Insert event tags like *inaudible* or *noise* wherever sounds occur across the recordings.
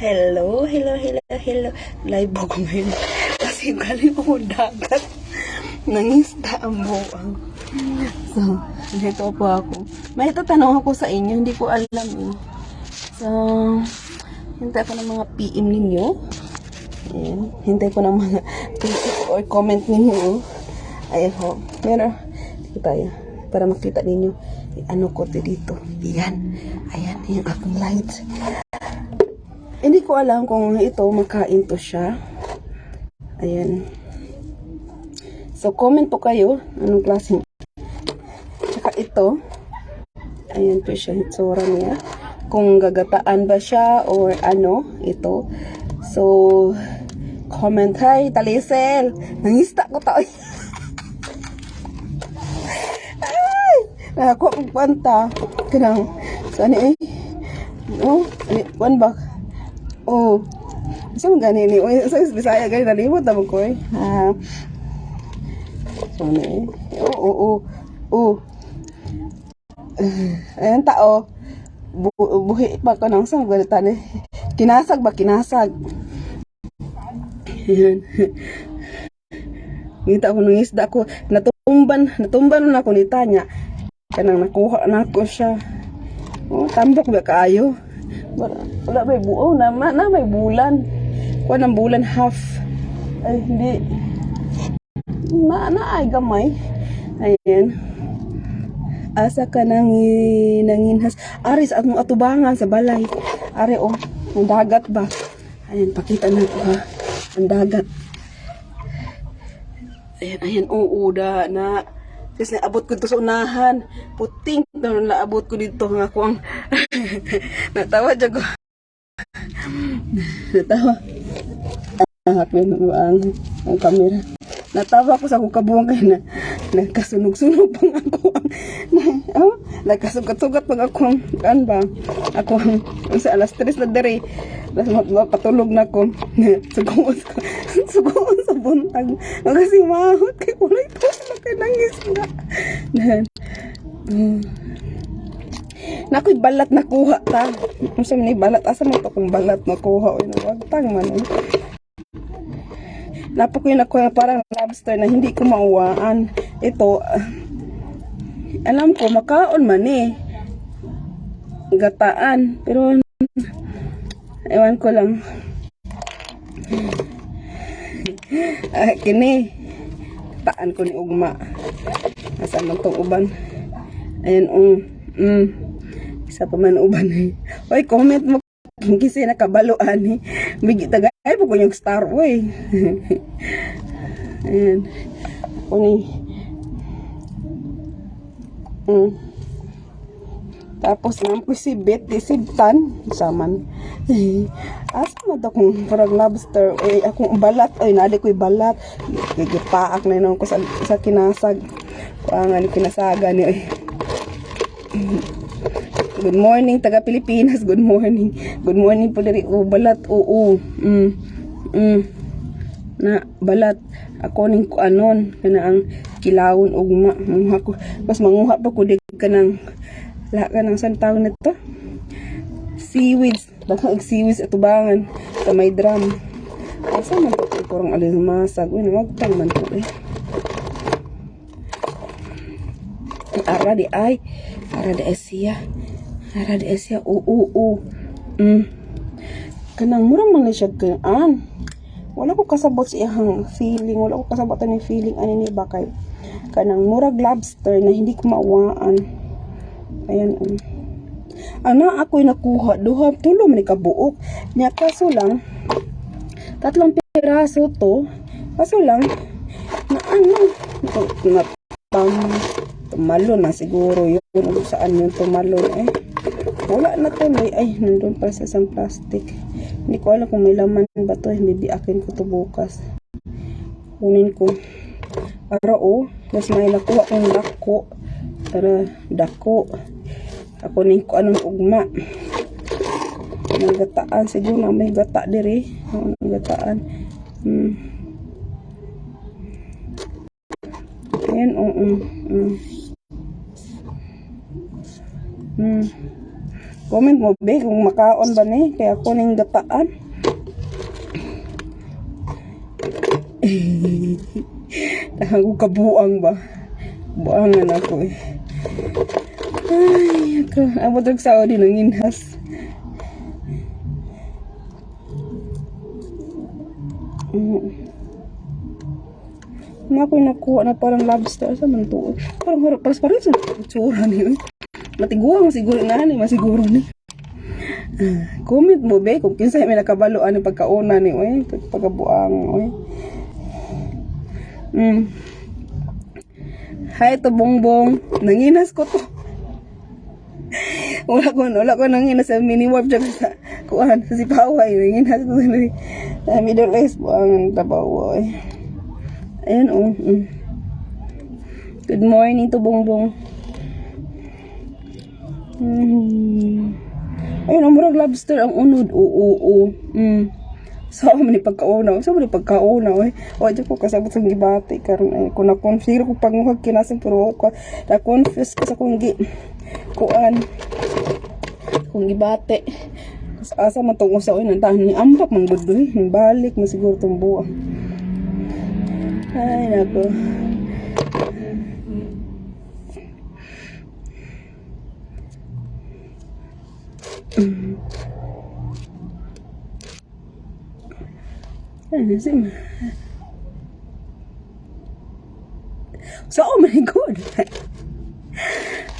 Hello, hello, hello, hello. Live ako ngayon. Kasi galing ako dagat. Nangisda ang buwang. So, dito po ako. May tatanong ako sa inyo. Hindi ko alam eh. So, hintay ko ng mga PM ninyo. Ayan. Hintay ko ng mga PM or comment ninyo. Ayan ho. Meron. Dito tayo. Para makita ninyo. Ano ko dito. Ayan. Ayan. Yung akong lights. Hindi ko alam kung ito makain to siya. Ayan. So, comment po kayo. Anong klaseng. Tsaka ito. Ayan po siya. Itsura niya. Kung gagataan ba siya or ano. Ito. So, comment. Hi, Talisel. Nangista ko tao. *laughs* Ay! Nakakuha kong panta. Kanang. So, ano eh? Oh, ano, one back. Oh. Sa mga gani ni, oy, sa Bisaya gani nalimot na mo ko eh. Ha. So eh. Oo, oo, oo. *sighs* Ayan tao. Bu buhi pa ko nang sa galitan eh. Kinasag ba kinasag? Ayan. *laughs* Ngita ko nung isda ko, natumban, natumban na ako ni Tanya. Kanang nakuha na ako siya. Oh, tambok ba kaayo? Wala, wala may buo na, ma- na may bulan. Kuha ng bulan half. Ay, hindi. Na, na ay gamay. Ayan. Asa ka nang nanginhas. Ari sa atong atubangan sa balay. Ari oh, ang dagat ba? Ayan, pakita na ko ha. Ang dagat. Ayan, ayan, oo, da, na. Kasi naabot ko dito sa unahan. Puting na naabot ko dito nga ko *laughs* ang natawa dyan ko. natawa. Ah, ang, ang, ang camera. Natawa ko sa akong kabuang na nagkasunog-sunog pang ako ang oh, nagkasugat-sugat pang ako ang kan ba ako ang sa alas 3 na dere Tapos ma- mapatulog na ko *laughs* suguon ko *laughs* suguon sa buntag kasi mahot kay kulay nga Then, mm, Nakoy balat nakuha ta. Kung sa ni balat asa mo to kung balat nakuha o wag tang man. eh. Napo ko yung nakuha parang lobster na hindi ko mauwaan. Ito, ah, alam ko, makaon man eh. Gataan. Pero, ewan ko lang. Ah, kini. Taan ko ni Ugma. Asan man tong uban. Ayan, um, mm. Isa pa man uban eh. Oy, comment mo kasi nakabaluan eh. Bigi tagay po yung star way. *laughs* Ayan. Ako ni. Mm. Tapos naman ko si Betty Sibtan. Saman. *laughs* Asa mo daw kung parang lobster. Eh, akong balat. Ay, nali ko'y balat. Gigipaak na yun ko sa, sa kinasag. Kuangan ni kinasaga ni. Ay. Good morning, taga Pilipinas. Good morning. Good morning po diri. Oh, balat. Oo. Mm. Mm. Na balat. Ako ning anon kana ang kilawon ugma. Manguha ko. Mas manguha pa ko dig kanang la ka ng santaw nito. Seaweeds. Baka ag seaweeds at tubangan. Sa may drum. Asa man to kung kurang alin masag. Uy, wagtang man to eh. Ara di ay. Ara di siya. Ara di siya. Oo, oo. Mm. Kanang murang man na siya gaan. Wala ko kasabot sa iyang feeling. Wala ko kasabot ni feeling ani ni bakay. Kanang murag lobster na hindi ko maawaan. Ayan. Um. Ana ako'y nakuha. Duha, tulo man ni kabuok. Nya kaso lang, tatlong piraso to. Kaso lang, na ano, na, tam, tumalo na siguro yun. Saan yung tumalo eh. Wala na tuloy. Ay, nandun pa sa isang plastic. Hindi ko alam kung may laman ba to. Maybe akin ko to bukas. Kunin ko. Para oh, mas may nakuha kong dako. Para dako. Ako ning ko anong ugma. May gataan. Siguro na may gata diri. May gataan. Hmm. Ayan, oo. Mm. Mm. Comment mo, be, kung makaon ba ni. Kaya ako ning gataan. *laughs* Ako kabuang ba? Buangan ako eh. Ay. Abot og Saudi nang inhas. Mm. Na yung nakuha na parang lobster sa man to. Parang harap parang parang sa tsura niyo. Matiguang siguro nga ni masiguro ni. Ah, Comment mo be kung kinsa may nakabaloan ng pagkauna ni oy, pag- pagkabuang oy. Mm. Hi to bongbong. Nanginas ko to. *laughs* wala ko wala ko nanginas sa mini warp dyan sa kuan sa sipaway nanginas ko sa middle east buang tabaw oy. Ayan oh. mm. Good morning to bongbong. Mm. Ayun, ang murag lobster ang unod. Oo, oo, oo. Mm. Sa so, man ni pagkauna. Sa man ni pagkauna. Oy. O, di ko kasabot sa gibati. Karon ay, kung na-confuse ko panguhag kinasang pero ako na-confuse ko sa kung gi kuan kung gibate. Sa asa man tong usa oy nantahan ni ambak man gud oy. Balik man siguro tong buwan. Ay nako. Ano si So, oh my God.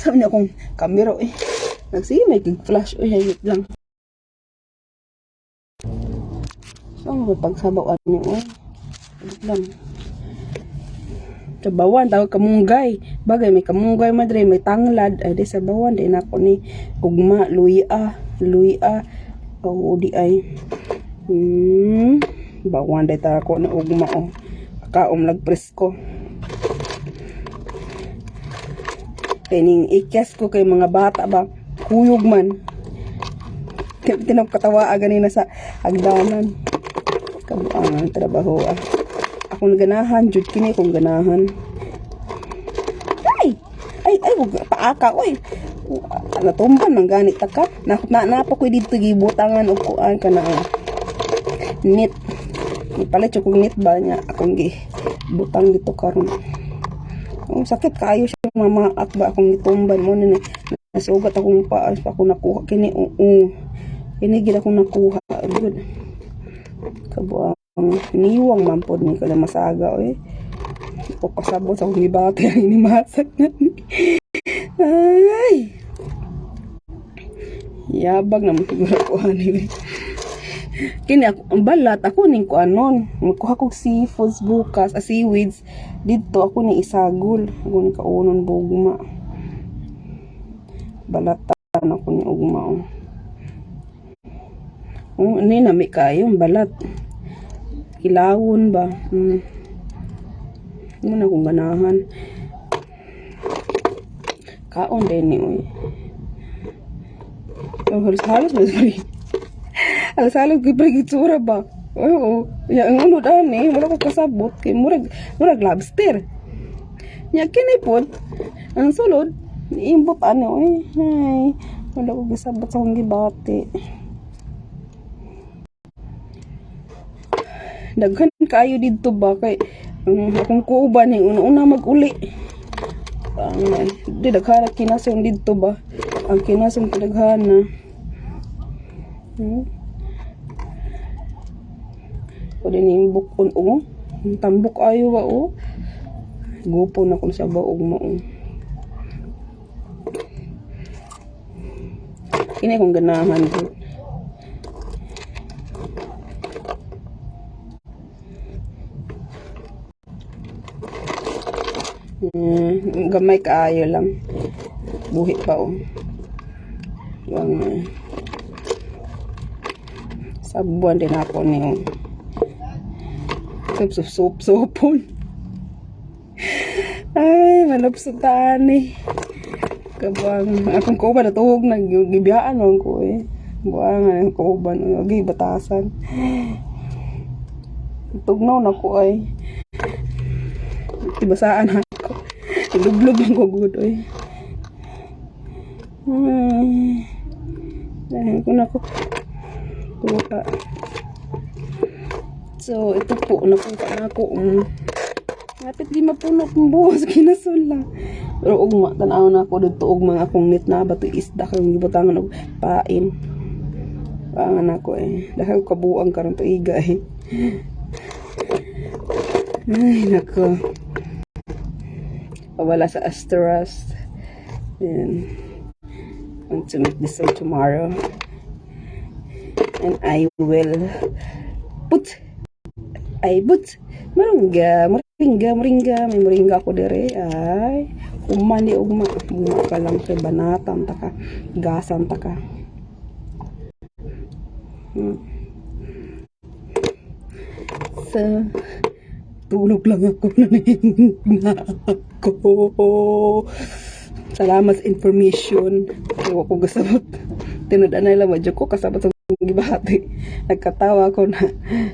Sabi niya akong kamera eh. Nagsige may kig-flash. Uy, hayot lang. So, ano ba pagsabawan niyo? Uy, hayot lang. Sa bawan, tawag kamunggay. Bagay, may kamunggay madre, may tanglad. Ay, di sa bawan, di na ako ni ugma, luya, luya. O, di ay. Hmm. Bawan, di ta ako na ugma, oh. Kaom lagpresko. Kining ikyas ko kay mga bata ba, kuyog man. Tin- Tinapkatawa ganina sa agdanan. Kabuangan trabaho ah. Ako ganahan, jud kini kong ganahan. Ay! Ay, ay, wag paaka, oy. Natumban man ganit ta ka. Na, na, napa ko dito gibutangan og kuan ka na ah. Nit. Ipalit ko nit ba niya akong gi butang dito karon. Ang sakit kayo mamaak ba akong gitumban mo na nasugat akong paas pa ako nakuha kini oo. Kini gid ako nakuha. Good. Kabuang niwang man pod ni kala masaga oy. O kasabot sa akong gibate *laughs* ang inimasak na. Ay. Yabag naman siguro ko ani. Kini ang balat ako ning ko anon. Magkuha kog seafoods bukas, ah, seaweeds. Dito ako ni isagol. Ako ni kaunon bugma. Balatan ako ni ugma. Oh. Oh, ni nami kayo balat. Kilawon ba? Hmm. Mo na kong ganahan. Kaon din ni oy. Halos *laughs* halos mas ko pre gitsura ba? Oo. Ya ang unod ani, wala ko kasabot kay murag murag lobster. Ya kini pod ang sulod iimbot ano eh. Ay, wala ko gisabot sa akong gibati. Daghan kayo dito ba kay um, akong kuuban ni una-una mag-uli. Ang di daghana kinasong dito ba? Ang kinasong daghana. Hmm. Pwede ni bukon o. Ang tambok ayo ba o. Gupo na kung sa baog mo o. Kini kong ganahan ko. Hmm, gamay kaayo lang. Buhi pa o. Yung, uh, sabuan din ako niyo. Sup, sup, sup, supon. Ay, malapsutan eh. Kabuang, akong kuban na tuhog nang gibiyaan mo ko eh. Buang ang kuban, okay, batasan. Tugnaw na ko ay. Tibasaan ako. Lublog lang ko good eh. Ay. Dahil ko na ko. Kuha. So, ito po, napunta na ako. Um, Lapit di mapuno kong buwas *laughs* kinasul lang. Pero ugma, tanaw na ako dito ugma nga akong nit na bato isda kang gibutangan og pain. Pangan ako eh. Dahil kabuang karon paiga eh. *laughs* Ay, nako. Pawala sa Asteras. Then, want to make this tomorrow. And I will put ay but marungga moringa moringa may moringa ako dire ay umani ugma ugma ka lang kay banatan ta ka gasan ta ka hmm. sa tulog lang ako *laughs* na ako. Salamat sa information. Kaya ko gusto tinudan na lang wadyo ko kasabot sa gibahati nagkatawa ko na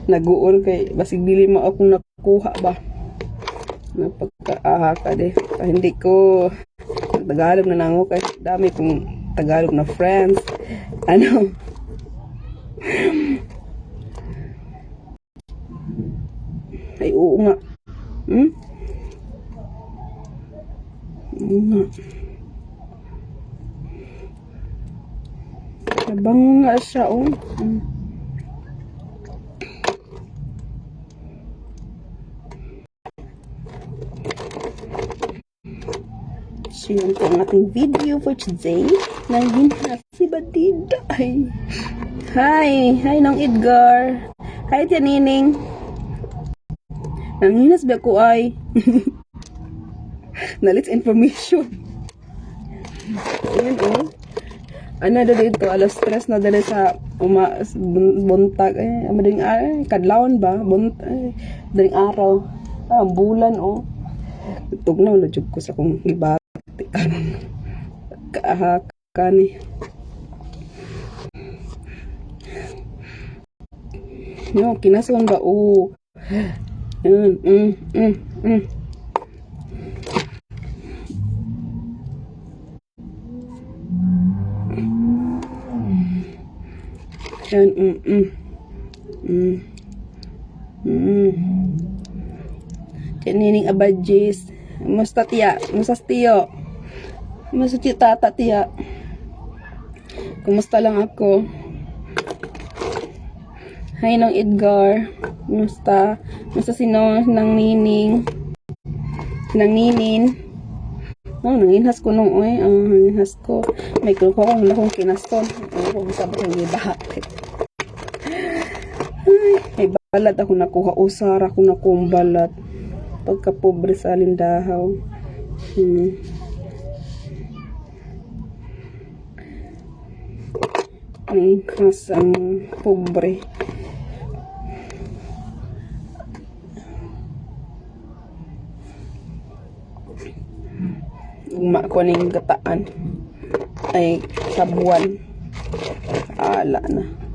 naguol kay basig dili mo akong nakuha ba. Napagkaaha ka de Pa, hindi ko Tagalog na nango kay dami kong Tagalog na friends. Ano? Ay oo nga. Hmm? oo nga Nabango nga siya, oh. Mm. So, yun po ang ating video for today. Nanginhas si Badida. Ay. Hi! Hi, Nong Edgar. Hi, Tianining. Nanginas ba ko ay? *laughs* Nalit information. Ayan, oh ano na dito alas stress na dali sa uma bun- buntag eh mading ay kadlawon ba bunt ay daling araw ah bulan oh tugnaw na jud ko sa kong gibati karon kaaha kani No, kinason ba? Oo. Mm, mm, mm, mm. Yan, mm, mm. Mm. Mm. Kanining abadjis. Musta tiya? Musta tiyo? Musta tiyo tata tiya? Kumusta lang ako? Hi nang Edgar. Kumusta? Kumusta sino nang nining? Nang ninin? Oh, nanginhas ko nung oy. Oh, nanginhas ko. May kuko kong lakong kinaston. Oh, kung bahati. Ay, may balat ako nakuha. Usar ako nakuha balat. Pagka pobre sa alindahaw. Hmm. Ang pobre. Ugma ko ning gataan ay sabuan ala na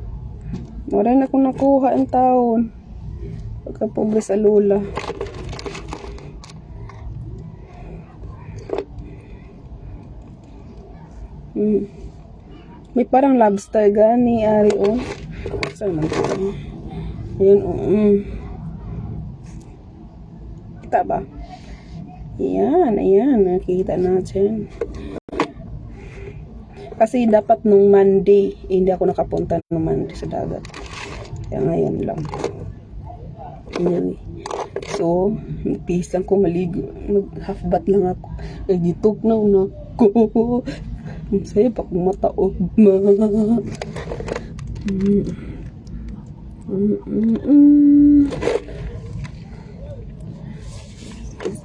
Mura na akong nakuha ang taon pagka pobre sa lula hmm. may parang lobster gani ari o saan man ito ayun o mm. kita ba Ayan, ayan, nakikita natin. Kasi dapat nung Monday, eh, hindi ako nakapunta nung Monday sa dagat. Kaya ngayon lang. Anyway. So, pisang ko maligo. Mag half bath lang ako. Eh, gitok na una ko. Ang saya pa kung mataog ma. Mm.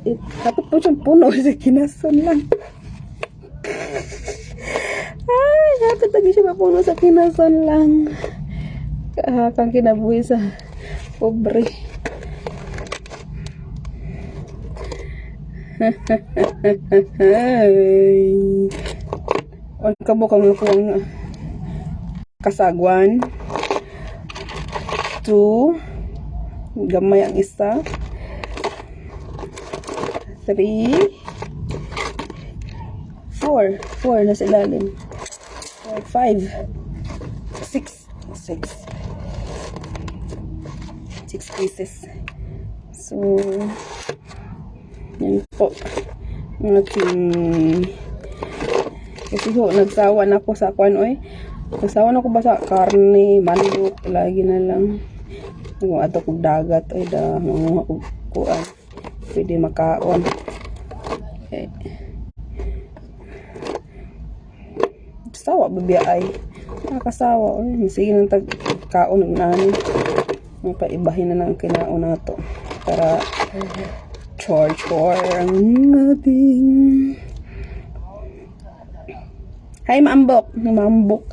It, dapat po siyang puno sa kinason lang. Ay, dapat lagi siya mapuno sa kinason lang. Kahakang kinabuhi sa pobre. Ang kabukang ako ang kasagwan. Two. Gamay ang isa. three, four. Four na sa ilalim. Four, five. six. Six. Six pieces. So, yan po. Ang kasi ho, nagsawa na ako sa kwan, oy. Nagsawa na ako ba sa karne, manok, lagi na lang. Kung ato kong dagat, ay da, mga kuan. Pwede makaon. Eh. Sawa, babiya ay. Nakakasawa, oy. Sige nang tag kaon ng nani. Mapaibahin na ng kinaon na to. Para chore ang ating Hi, Maambok. Maambok.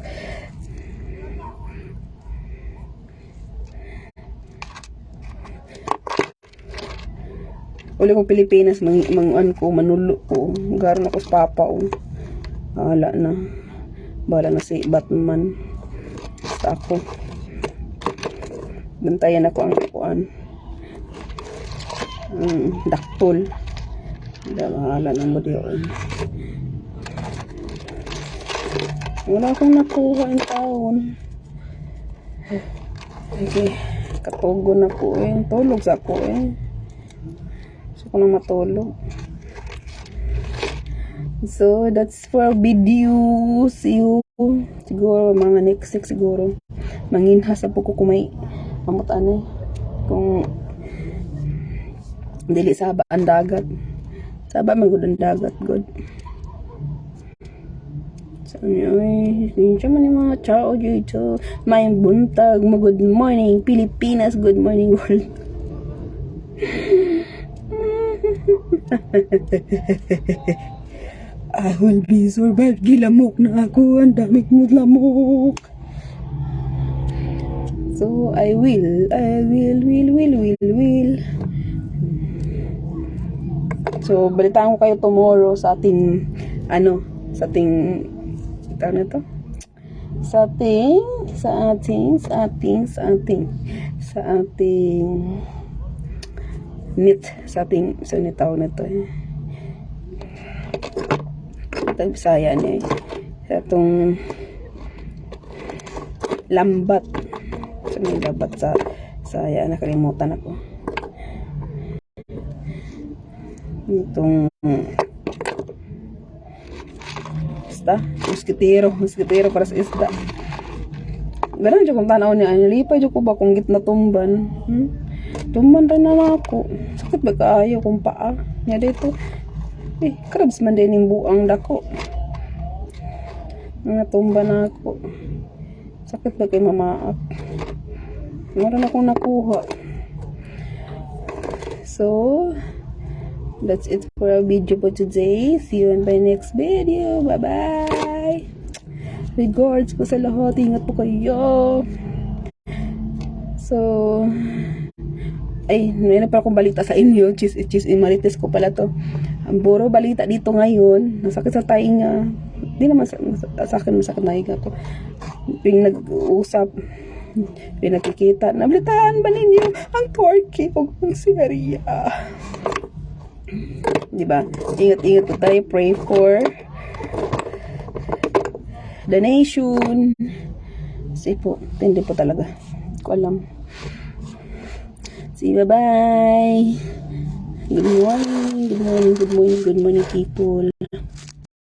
Uli kong Pilipinas, mang, mang an ko, manulo ko. Garon ako sa papa ko. Wala na. Bala na si Batman. Sa ako. Bantayan ako ang kuan. Mm, daktol. Wala na mo diyon. Wala akong nakuha yung taon. Sige, katugo na po eh. Tulog sa ako eh. Gusto ko na matulog. So, that's for video. See you. Siguro, mga next week siguro. Manginhas na po ko kung mamutaan eh. Kung dili saba ang dagat. Saba man gud ang dagat, good. Sabi ay, siya man yung mga tao dito. May buntag, mo good morning, Pilipinas, good morning world. *laughs* I will be survived. Gilamok na ako. Ang daming mo lamok. So, I will, I will, will, will, will, will. So, balitaan ko kayo tomorrow sa ating, ano, sa ating, tawag na to? Sa ating, sa ating, sa ating, sa ating, sa ating, knit, sa ating, sa so, tawag na to eh. Ito, Bisaya niya eh. Sa itong, lambat. May lambat sa, saya, nakalimutan ako. Itong isda. Muskitero. Muskitero para sa isda. Ganun dyan kung tanaw niya. Nalipay dyan ko ba kung gitna tumban. Hmm? Tumban rin na ako. Sakit ba kaayo kung paa? Nga dito. Eh, crabs man din yung buang dako. Nga tumba na ako. Sakit ba kay mamaak? Meron akong nakuha. So, That's it for our video for today. See you in my next video. Bye-bye. Regards po sa lahat. Ingat po kayo. So, ay, mayroon pa akong balita sa inyo. Cheese, cheese, imarites ko pala to. Ang buro balita dito ngayon. Nasakit sa tainga. Hindi naman sa, sa akin masakit na higa ko. Yung nag-uusap, yung nakikita. Nabalitaan ba ninyo ang torque o ang sigaria? Di ba? Ingat-ingat po tayo. Pray for the nation. Kasi po, hindi po talaga. Ko alam. See, bye-bye. Good morning, good morning, good morning, good morning, people.